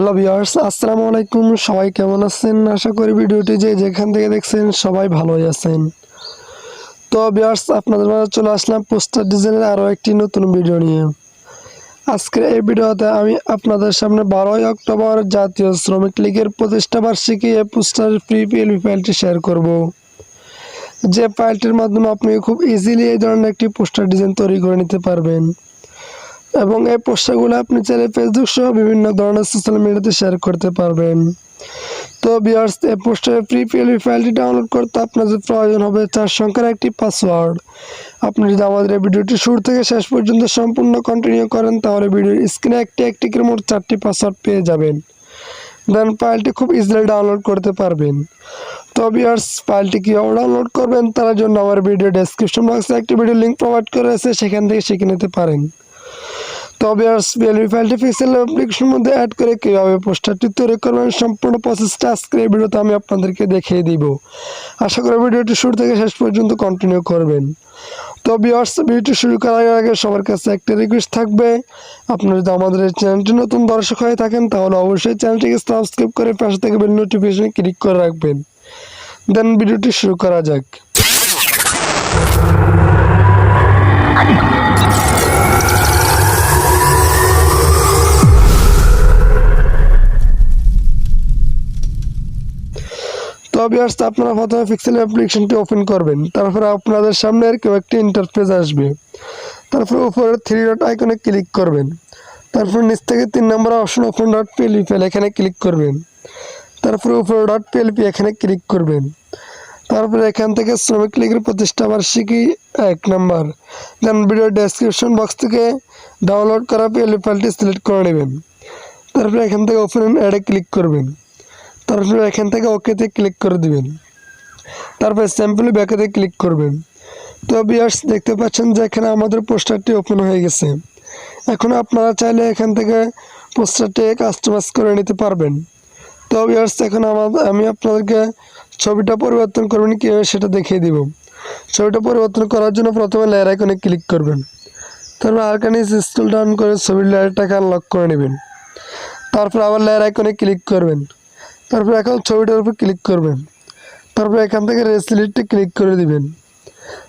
Hello viewers, আসসালামু আলাইকুম। সবাই কেমন আছেন? আশা করি ভিডিওটি যে যেখান থেকে দেখছেন সবাই ভালোই আছেন। তো ভিউয়ার্স, আপনাদের মাঝে চলে আসলাম পোস্টার ডিজাইনের আরও একটি নতুন ভিডিও নিয়ে। আজকের এই ভিডিওতে আমি আপনাদের সামনে বারোই অক্টোবর জাতীয় শ্রমিক লীগের প্রতিষ্ঠা বার্ষিকী এই পোস্টার ফ্রি পিএলপি ফাইলটি শেয়ার করব। যে ফাইলটির মাধ্যমে আপনি খুব ইজিলি এই ধরনের একটি পোস্টার ডিজাইন তৈরি করে নিতে পারবেন। এবং এই পোস্টারগুলো আপনি চাইলে ফেসবুক সহ বিভিন্ন ধরনের সোশ্যাল মিডিয়াতে শেয়ার করতে পারবেন। তো বিয়ার্স এই পোস্টারের ফ্রি পিএলপি ফাইলটি ডাউনলোড করতে আপনাদের প্রয়োজন হবে চার সংখ্যার একটি পাসওয়ার্ড আপনি যদি আমাদের এই ভিডিওটি শুরু থেকে শেষ পর্যন্ত সম্পূর্ণ কন্টিনিউ করেন, তাহলে ভিডিওর স্ক্রিনে একটি একটি করে মোট চারটি পাসওয়ার্ড পেয়ে যাবেন। দেন ফাইলটি খুব ইজিলি ডাউনলোড করতে পারবেন। তো বিয়ার্স ফাইলটি কীভাবে ডাউনলোড করবেন, তার জন্য আমার ভিডিও ডেসক্রিপশন বক্সে একটি ভিডিও লিঙ্ক প্রোভাইড করা আছে সেখান থেকে শিখে নিতে পারেন। তবে আর ফাইলটি পিক্সেল অ্যাপ্লিকেশনের মধ্যে অ্যাড করে কীভাবে পোস্টারটি তৈরি করবেন, সম্পূর্ণ প্রসেসটা আজকের ভিডিওতে আমি আপনাদেরকে দেখিয়ে দিব। আশা করি ভিডিওটি শুরু থেকে শেষ পর্যন্ত কন্টিনিউ করবেন। তো বিয়ার্স ভিডিওটি শুরু করার আগে সবার কাছে একটা রিকোয়েস্ট থাকবে। আপনারা যদি আমাদের এই চ্যানেলটি নতুন দর্শক হয়ে থাকেন, তাহলে অবশ্যই চ্যানেলটিকে সাবস্ক্রাইব করে পাশে থেকে বেল নোটিফিকেশন ক্লিক করে রাখবেন। দেন ভিডিওটি শুরু করা যাক। তো বিয়ার্স আপনারা প্রথমে পিক্সেল অ্যাপ্লিকেশনটি ওপেন করবেন। তারপরে আপনাদের সামনে কেউ একটি ইন্টারফেস আসবে। তারপরে উপরে থ্রি ডট আইকনে ক্লিক করবেন। তারপর নিচ থেকে তিন নম্বর option open dot PLP file এখানে ক্লিক করবেন। তারপরে উপরে ডট পিএলপি এখানে ক্লিক করবেন। তারপরে এখান থেকে শ্রমিক লীগের প্রতিষ্ঠা বার্ষিকী এক নম্বর। দেন ভিডিও ডেসক্রিপশন বক্স থেকে ডাউনলোড করা পিএলপি ফাইলটি সিলেক্ট করে নেবেন। তারপরে এখান থেকে ওপেন অ্যাডে ক্লিক করবেন। তারপরে এখান থেকে ওকেতে ক্লিক করে দিবেন। তারপরে স্যাম্পলি ব্যাকেতে ক্লিক করবেন। তো বিয়ার্স দেখতে পাচ্ছেন যে এখানে আমাদের পোস্টারটি ওপেন হয়ে গেছে। এখন আপনারা চাইলে এখান থেকে পোস্টারটি কাস্টমাইজ করে নিতে পারবেন। তো বিয়ার্স এখন আমাদের আমি আপনাদেরকে ছবিটা পরিবর্তন করবেন কীভাবে সেটা দেখিয়ে দিব। ছবিটা পরিবর্তন করার জন্য প্রথমে লেয়ার আইকনে ক্লিক করবেন। তারপর আরকানি স্কুল ডাউন করে ছবির লেয়ারটাকে আনলক করে নেবেন। তারপর আবার লেয়ার আইকনে ক্লিক করবেন। তারপর এখন ছবিটার উপর ক্লিক করবেন। তারপর এখান থেকে রেসিলিটটি ক্লিক করে দিবেন।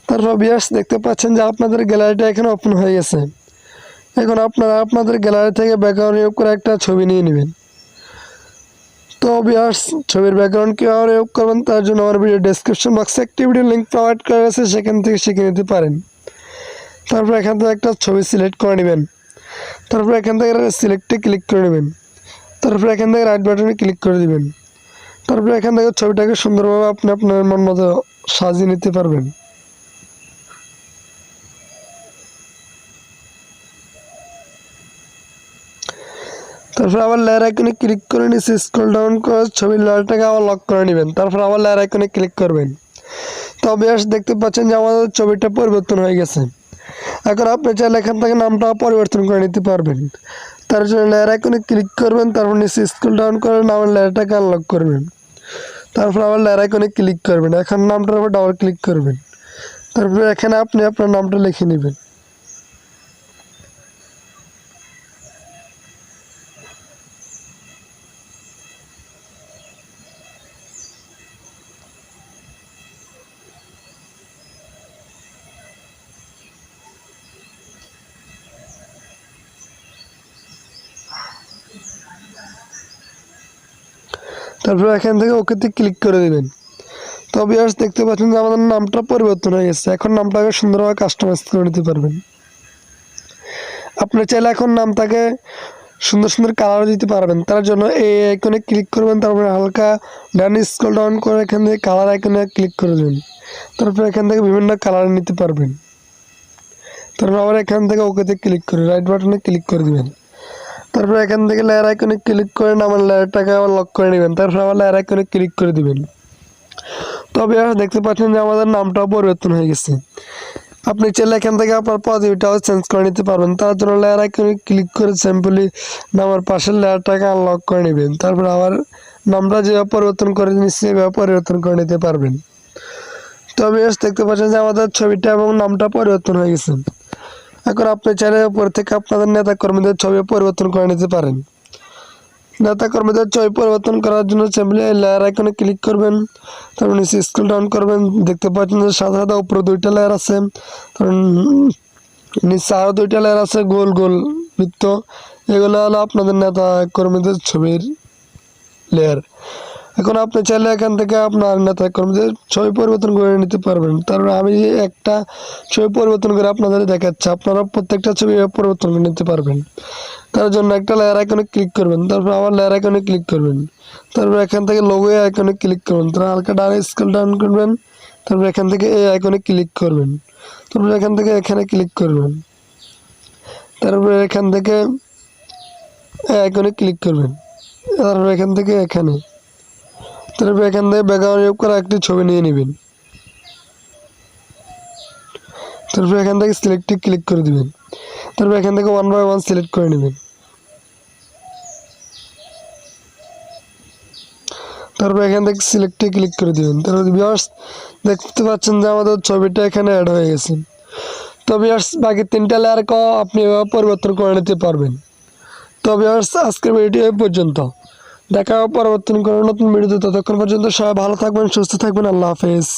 তারপর বিয়ার্স দেখতে পাচ্ছেন যে আপনাদের গ্যালারিটা এখানে ওপেন হয়ে গেছে। এখন আপনারা আপনাদের গ্যালারি থেকে ব্যাকগ্রাউন্ড ইউজ করে একটা ছবি নিয়ে নেবেন। তো বিয়ার্স ছবির ব্যাকগ্রাউন্ড কীভাবে ইউজ করবেন তার জন্য আমার ভিডিও ডেসক্রিপশন বক্সে একটি ভিডিও লিঙ্ক প্রোভাইড করা আছে, সেখান থেকে শিখে নিতে পারেন। তারপর এখান থেকে একটা ছবি সিলেক্ট করে নেবেন। তারপর এখান থেকে সিলেক্টে ক্লিক করে নেবেন। তারপরে এখান থেকে রাইট বাটনে ক্লিক করে দিবেন। তারপরে এখান থেকে ছবিটাকে সুন্দরভাবে আপনি আপনার মন মতো সাজিয়ে নিতে পারবেন। তারপর আবার লেয়ার আইকনে ক্লিক করে নিচে স্ক্রল ডাউন করে ছবির লেয়ারটাকে আবার লক করে নেবেন। তারপর আবার লেয়ার আইকনে ক্লিক করবেন। তবে আস দেখতে পাচ্ছেন যে আমাদের ছবিটা পরিবর্তন হয়ে গেছে। এখন আপনি চাইলে এখান থেকে নামটা পরিবর্তন করে নিতে পারবেন। তার জন্য লেয়ার আইকনে ক্লিক করবেন, তারপর নিচে স্কুল ডাউন করে আমার লেয়ারটাকে আনলক করবেন। তারপর আবার লেয়ার আইকনে ক্লিক করবেন, এখন নামটার উপর ডাবল ক্লিক করবেন। তারপরে এখানে আপনি আপনার নামটা লিখে নেবেন। তারপর এখান থেকে ওকেতে ক্লিক করে দেবেন। তবে আর দেখতে পাচ্ছেন যে আমাদের নামটা পরিবর্তন হয়ে গেছে। এখন নামটাকে সুন্দরভাবে কাস্টমাইজ করে নিতে পারবেন। আপনি চাইলে এখন নামটাকে সুন্দর সুন্দর কালার দিতে পারবেন। তার জন্য এই আইকনে ক্লিক করবেন, তারপরে হালকা ডান স্ক্রল ডাউন করে এখান থেকে কালার আইকনে ক্লিক করে দেবেন। তারপরে এখান থেকে বিভিন্ন কালার নিতে পারবেন। তারপর আবার এখান থেকে ওকেতে ক্লিক করে রাইট বাটনে ক্লিক করে দেবেন। তারপর এখান থেকে লেয়ার আইকনে ক্লিক করে আমার লেয়ারটাকে আবার লক করে নেবেন। তারপর আবার লেয়ার আইকনে ক্লিক করে দিবেন। তবে আর দেখতে পাচ্ছেন যে আমাদের নামটাও পরিবর্তন হয়ে গেছে। আপনি চাইলে এখান থেকে আপনার পজিটিভটাও চেঞ্জ করে নিতে পারবেন। তার জন্য লেয়ার আইকনে ক্লিক করে সিম্পলি নামার পাশের লেয়ারটাকে আনলক করে নেবেন। তারপর আবার নামটা যেভাবে পরিবর্তন করে নিচ্ছে সেভাবে পরিবর্তন করে নিতে পারবেন। তবে দেখতে পাচ্ছেন যে আমাদের ছবিটা এবং নামটা পরিবর্তন হয়ে গেছে। এখন আপনি চাইলে উপর থেকে আপনাদের নেতা কর্মীদের ছবি পরিবর্তন করে নিতে পারেন। নেতা কর্মীদের ছবি পরিবর্তন করার জন্য সিম্পলি লেয়ার আইকনে ক্লিক করবেন। তারপর নিচে স্ক্রল ডাউন করবেন। দেখতে পাচ্ছেন যে সাদা সাদা উপরে দুইটা লেয়ার আছে। নিচে আরও দুইটা লেয়ার আছে, গোল গোল বৃত্ত। এগুলো হলো আপনাদের নেতা কর্মীদের ছবির লেয়ার এখন আপনি চাইলে এখান থেকে আপনার নেতা কর্মীদের ছবি পরিবর্তন করে নিতে পারবেন। তারপর আমি একটা ছবি পরিবর্তন করে আপনাদের দেখাচ্ছি। আপনারা প্রত্যেকটা ছবি পরিবর্তন করে নিতে পারবেন। তার জন্য একটা লেয়ার আইকনে ক্লিক করবেন। তারপর আবার লেয়ার আইকনে ক্লিক করবেন। তারপর এখান থেকে লোগো আইকনে ক্লিক করবেন। তারপর হালকা ডানে স্কেল ডাউন করবেন। তারপর এখান থেকে এই আইকনে ক্লিক করবেন। তারপর এখান থেকে এখানে ক্লিক করবেন। তারপর এখান থেকে এই আইকনে ক্লিক করবেন। তারপর এখান থেকে এখানে। তারপর এখান থেকে ব্যাকগ্রাউন্ড করা একটি ছবি নিয়ে নেবেন। তারপর এখান থেকে সিলেক্টে ক্লিক করে দিবেন। তারপর এখান থেকে ওয়ান বাই ওয়ান সিলেক্ট করে নেবেন। তারপর এখান থেকে সিলেক্টে ক্লিক করে দিবেন। তারপর ভিউয়ার্স দেখতে পাচ্ছেন যে আমাদের ছবিটা এখানে অ্যাড হয়ে গেছে। তো ভিউয়ার্স বাকি তিনটা লেয়ারকেও আপনি এভাবে পরিবর্তন করে নিতে পারবেন। তো ভিউয়ার্স আজকের ভিডিওটি এই পর্যন্ত। দেখা হবে পরবর্তী নতুন ভিডিওতে ততক্ষণ পর্যন্ত সবাই ভালো থাকবেন সুস্থ থাকবেন। আল্লাহ হাফেজ।